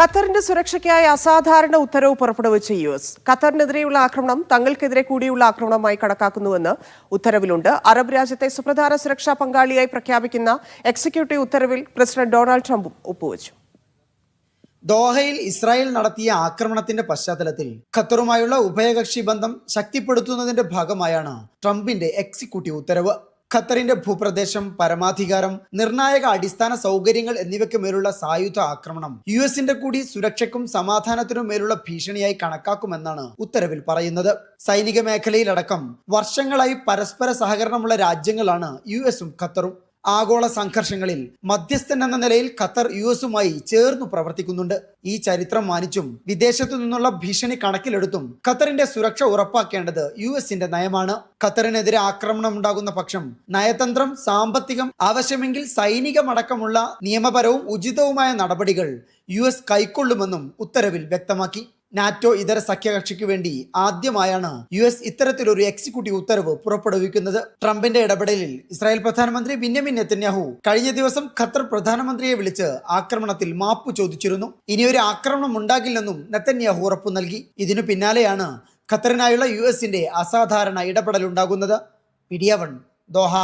ഖത്തറിന്റെ സുരക്ഷയ്ക്കായി അസാധാരണ ഉത്തരവ് പുറപ്പെടുവിച്ച യു എസ്. ഖത്തറിനെതിരെയുള്ള ആക്രമണം തങ്ങൾക്കെതിരെ കൂടിയുള്ള ആക്രമണമായി കണക്കാക്കുന്നുവെന്ന് ഉത്തരവിലുണ്ട്. അറബ് രാജ്യത്തെ സുപ്രധാന സുരക്ഷാ പങ്കാളിയായി പ്രഖ്യാപിക്കുന്ന എക്സിക്യൂട്ടീവ് ഉത്തരവിൽ പ്രസിഡന്റ് ഡൊണാൾഡ് ട്രംപും ഒപ്പുവച്ചു. ദോഹയിൽ ഇസ്രായേൽ നടത്തിയ ആക്രമണത്തിന്റെ പശ്ചാത്തലത്തിൽ ഖത്തറുമായുള്ള ഉഭയകക്ഷി ബന്ധം ശക്തിപ്പെടുത്തുന്നതിന്റെ ഭാഗമായാണ് ട്രംപിന്റെ എക്സിക്യൂട്ടീവ് ഉത്തരവ്. ഖത്തറിന്റെ ഭൂപ്രദേശം പരമാധികാരം നിർണായക അടിസ്ഥാന സൗകര്യങ്ങൾ എന്നിവയ്ക്ക് മേലുള്ള സായുധ ആക്രമണം യു എസിന്റെ കൂടി സുരക്ഷയ്ക്കും സമാധാനത്തിനും മേലുള്ള ഭീഷണിയായി കണക്കാക്കുമെന്നാണ് ഉത്തരവിൽ പറയുന്നത്. സൈനിക മേഖലയിലടക്കം വർഷങ്ങളായി പരസ്പര സഹകരണമുള്ള രാജ്യങ്ങളാണ് യു എസും ഖത്തറും. ആഗോള സംഘർഷങ്ങളിൽ മധ്യസ്ഥൻ എന്ന നിലയിൽ ഖത്തർ യു എസുമായി ചേർന്നു പ്രവർത്തിക്കുന്നുണ്ട്. ഈ ചരിത്രം മാനിച്ചും വിദേശത്തു നിന്നുള്ള ഭീഷണി കണക്കിലെടുത്തും ഖത്തറിന്റെ സുരക്ഷ ഉറപ്പാക്കേണ്ടത് യു എസിന്റെ നയമാണ്. ഖത്തറിനെതിരെ ആക്രമണം ഉണ്ടാകുന്ന പക്ഷം നയതന്ത്രം സാമ്പത്തികം ആവശ്യമെങ്കിൽ സൈനികമടക്കമുള്ള നിയമപരവും ഉചിതവുമായ നടപടികൾ യു എസ് കൈക്കൊള്ളുമെന്നും ഉത്തരവിൽ വ്യക്തമാക്കി. നാറ്റോ ഇതര സഖ്യകക്ഷിക്ക് വേണ്ടി ആദ്യമായാണ് യു എസ് ഇത്തരത്തിലൊരു എക്സിക്യൂട്ടീവ് ഉത്തരവ് പുറപ്പെടുവിക്കുന്നത്. ട്രംപിന്റെ ഇടപെടലിൽ ഇസ്രായേൽ പ്രധാനമന്ത്രി ബിന്യമിൻ നെത്തന്യാഹു കഴിഞ്ഞ ദിവസം ഖത്തർ പ്രധാനമന്ത്രിയെ വിളിച്ച് ആക്രമണത്തിൽ മാപ്പ് ചോദിച്ചിരുന്നു. ഇനിയൊരു ആക്രമണം ഉണ്ടാകില്ലെന്നും നെത്തന്യാഹു ഉറപ്പു നൽകി. ഇതിനു പിന്നാലെയാണ് ഖത്തറിനായുള്ള യു എസിന്റെ അസാധാരണ ഇടപെടലുണ്ടാകുന്നത്. Media one Doha.